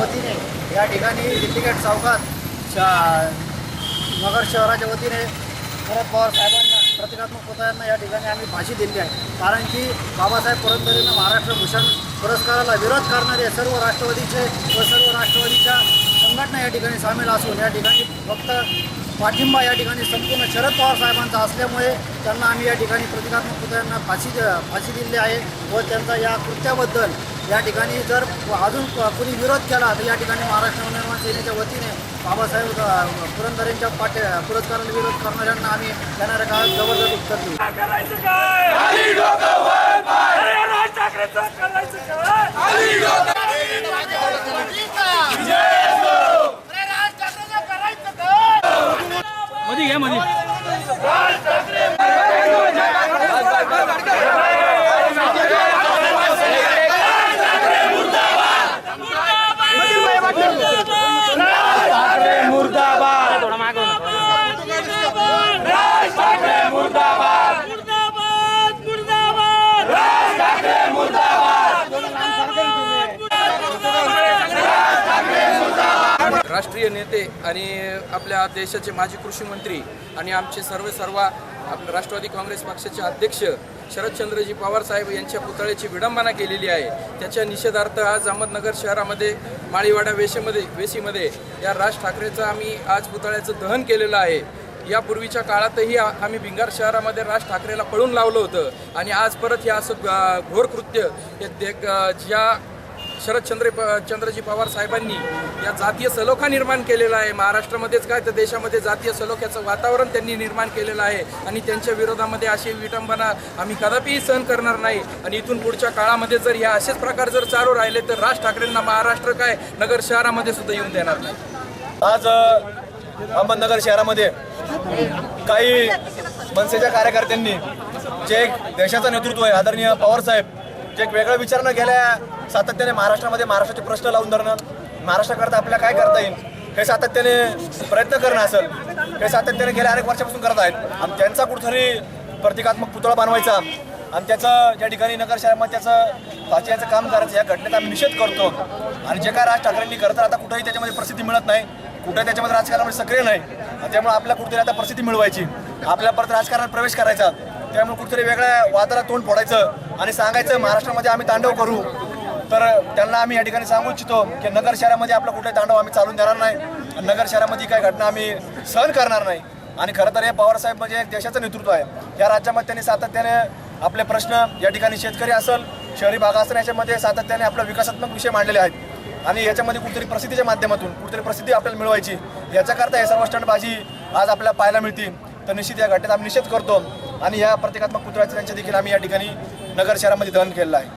वतीने या ठिकाणी सिंडिकेट चौकात शा- नगर शहराच्या वतीने शरद पवार साहेबांना प्रतिकात्मक पुतळ्यांना या ठिकाणी आम्ही फाशी दिली आहे. कारण की बाबासाहेब पुरंदरेनं महाराष्ट्र भूषण पुरस्काराला विरोध करणारे सर्व राष्ट्रवादीचे व सर्व राष्ट्रवादीच्या संघटना या ठिकाणी सामील असून या ठिकाणी फक्त पाठिंबा या ठिकाणी संपूर्ण शरद पवार साहेबांचा असल्यामुळे त्यांना आम्ही या ठिकाणी प्रतिकात्मक पुतळ्यांना फाशी फाशी दिली आहे व त्यांचा या कृत्याबद्दल या ठिकाणी जर अजून कुणी विरोध केला तर या ठिकाणी महाराष्ट्र नवनिर्माण सेनेच्या वतीने बाबासाहेब पुरंदरेंच्या पाठ पुरस्काराला विरोध करणाऱ्यांना आम्ही येणाऱ्या काळात जबरदस्त उत्तर देऊ. Dayanma değil. राष्ट्रीय नेते आणि आपल्या देशाचे माजी कृषी मंत्री आणि आमचे सर्व सर्व आपले राष्ट्रवादी काँग्रेस पक्षाचे अध्यक्ष शरदचंद्रजी पवार साहेब यांच्या पुतळ्याची विडंबना केलेली आहे. त्याच्या निषेधार्थ आज अहमदनगर शहरामध्ये माळीवाडा वेशेमध्ये वेशीमध्ये या राज ठाकरेचं आम्ही आज पुतळ्याचं दहन केलेलं आहे. यापूर्वीच्या काळातही आम्ही भिंगार शहरामध्ये राज ठाकरेला पळून लावलं होतं आणि आज परत हे असं घोरकृत्य घोर कृत्य हे ज्या शरदचंद्र प चंद्रजी पवार साहेबांनी या जातीय सलोखा निर्माण केलेला आहे. महाराष्ट्रामध्येच काय तर देशामध्ये जातीय सलोख्याचं वातावरण त्यांनी निर्माण केलेलं आहे. आणि त्यांच्या विरोधामध्ये अशी विटंबना आम्ही कदापिही सहन करणार नाही. आणि इथून पुढच्या काळामध्ये जर या असेच प्रकार जर चालू राहिले तर राज ठाकरेंना महाराष्ट्र काय? नगर शहरामध्ये सुद्धा येऊन देणार नाही. आज अहमदनगर शहरामध्ये काही मनसेच्या कार्यकर्त्यांनी जे देशाचं नेतृत्व आहे आदरणीय पवार साहेब जे एक वेगळा विचार न केल्या सातत्याने महाराष्ट्रामध्ये महाराष्ट्राचे प्रश्न लावून धरणं. महाराष्ट्राकरता आपल्याला काय करता येईल? हे सातत्याने प्रयत्न करणं असेल. हे सातत्याने गेल्या अनेक वर्षापासून करत आहेत. आणि त्यांचा कुठेतरी प्रतिकात्मक पुतळा बनवायचा. आणि त्याचं ज्या ठिकाणी नगर शहरामध्ये त्याचं फाशीचं काम करायचं या घटनेचा आम्ही निषेध करतो. आणि जे काय राज ठाकरेंनी करतात आता कुठंही त्याच्यामध्ये प्रसिद्धी मिळत नाही. कुठे त्याच्यामध्ये राजकारणामध्ये सक्रिय नाही. आणि त्यामुळे आपल्याला कुठेतरी आता प्रसिद्धी मिळवायची. आपल्या परत राजकारणात प्रवेश करायचा. त्यामुळे कुठेतरी वेगळ्या वादाला तोंड फोडायचं. आणि सांगायचं महाराष्ट्रामध्ये आम्ही तांडव करू. तर त्यांना आम्ही या ठिकाणी सांगू इच्छितो की नगर शहरामध्ये आपलं कुठे तांडव आम्ही चालून देणार नाही. आणि नगर शहरामध्ये काही घटना आम्ही सहन करणार नाही. आणि खरं तर हे पवारसाहेब म्हणजे एक देशाचं नेतृत्व आहे. या राज्यामध्ये त्यांनी सातत्याने आपले प्रश्न या ठिकाणी शेतकरी असेल शहरी भाग असेल याच्यामध्ये सातत्याने आपला विकासात्मक विषय मांडलेले आहेत. आणि याच्यामध्ये कुठेतरी प्रसिद्धीच्या माध्यमातून कुठेतरी प्रसिद्धी आपल्याला मिळवायची. याच्याकरता हे सर्व स्टंटबाजी आज आपल्याला पाहायला मिळतील. तर निश्चित या घटनेचा आम्ही निषेध करतो. आणि या प्रतिकात्मक पुतळ्याचं त्यांच्या देखील आम्ही या ठिकाणी नगर शहरामध्ये दहन केलेलं आहे.